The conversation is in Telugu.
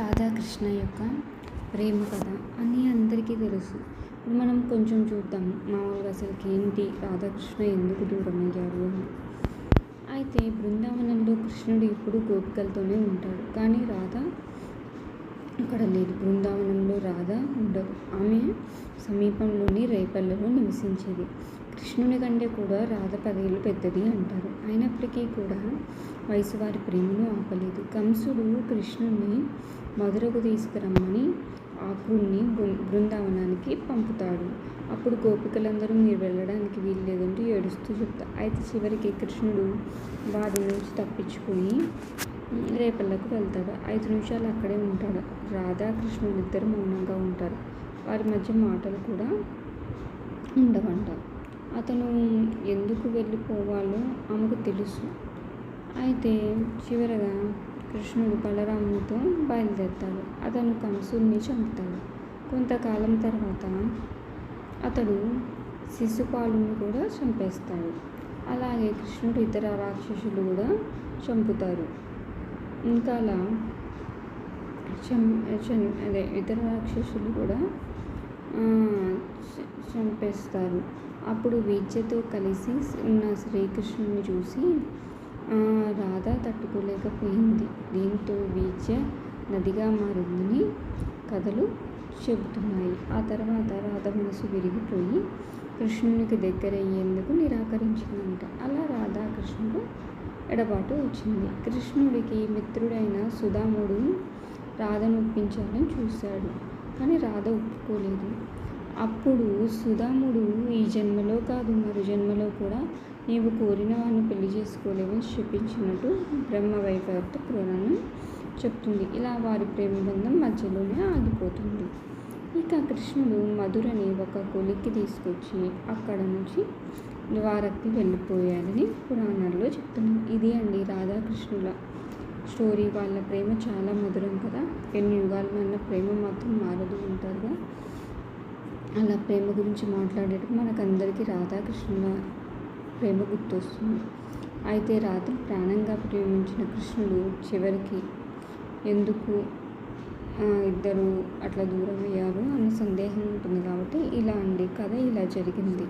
రాధాకృష్ణ యొక్క ప్రేమ కథ అని అందరికీ తెలుసు. ఇప్పుడు మనం కొంచెం చూద్దాం మామూలుగా అసలుకి ఏంటి రాధాకృష్ణ ఎందుకు దూరం అయ్యారు అని. అయితే బృందావనంలో కృష్ణుడు ఇప్పుడు గోపికలతోనే ఉంటాడు. కానీ రాధ అక్కడ లేదు. బృందావనంలో రాధ ఉండదు. ఆమె సమీపంలోని రేపల్లలో నివసించేది. కృష్ణుని కంటే కూడా రాధ పదేళ్ళు పెద్దది అంటారు. అయినప్పటికీ కూడా వయసు వారి ప్రేమను ఆపలేదు. కంసుడు కృష్ణుని మధురకు తీసుకురమ్మని ఆకుల్ని బృందావనానికి పంపుతాడు. అప్పుడు గోపికలందరూ మీరు వెళ్ళడానికి వీలు లేదంటూ ఏడుస్తూ చెప్తారు అయితే చివరికి కృష్ణుడు వారి నుంచి తప్పించుకొని రేపళ్ళకు వెళ్తాడు. ఐదు నిమిషాలు అక్కడే ఉంటాడు. రాధా కృష్ణుడు ఇద్దరు మౌనంగా ఉంటారు. వారి మధ్య మాటలు కూడా ఉండవంటారు అతను ఎందుకు వెళ్ళిపోవాలో ఆమెకు తెలుసు. అయితే చివరగా కృష్ణుడు బలరామునితో బయలుదేరుతాడు. అతను కంసుని చంపుతాడు. కొంతకాలం తర్వాత అతడు శిశుపాలుని కూడా చంపేస్తాడు. అలాగే కృష్ణుడు ఇతర రాక్షసులు కూడా చంపుతారు. ఇంకా అలా చం అదే ఇతర రాక్షసులు కూడా చంపేస్తారు. అప్పుడు విద్యతో కలిసి ఉన్న శ్రీకృష్ణుని చూసి రాధ తట్టుకోలేకపోయింది. దీంతో విద్య నదిగా మారిందని కథలు చెబుతున్నాయి. ఆ తర్వాత రాధ మనసు విరిగిపోయి కృష్ణునికి దగ్గరయ్యేందుకు నిరాకరించిందంట. అలా రాధాకృష్ణుడు ఎడబాటు వచ్చింది. కృష్ణుడికి మిత్రుడైన సుధాముడు రాధను ఒప్పించాలని చూశాడు. కానీ రాధ ఒప్పుకోలేదు. అప్పుడు సుధాముడు ఈ జన్మలో కాదు మరు జన్మలో కూడా నీవు కోరిన వాడిని పెళ్ళి చేసుకోలేవని చూపించినట్టు బ్రహ్మ వైపర్త పురాణం చెప్తుంది. ఇలా వారి ప్రేమ బంధం మధ్యలోనే ఆగిపోతుంది. ఇక కృష్ణుడు మధురని ఒక కొలిక్కి తీసుకొచ్చి అక్కడ నుంచి ద్వారక్కి వెళ్ళిపోయాడని పురాణాల్లో చెప్తున్నాం ఇది అండి రాధాకృష్ణుల స్టోరీ. వాళ్ళ ప్రేమ చాలా మధురం కదా. ఎన్ని యుగాలన్న ప్రేమ మాత్రం మారదు ఉంటారుగా అలా ప్రేమ గురించి మాట్లాడేటప్పుడు మనకందరికీ రాధాకృష్ణుల ప్రేమ గుర్తొస్తుంది. అయితే రాత్రి ప్రాణంగా ప్రేమించిన కృష్ణుడు చివరికి ఎందుకు ఇద్దరు అట్లా దూరం అయ్యారు అన్న సందేహం ఉంటుంది కాబట్టి ఇలా అండి. కథ ఇలా జరిగింది.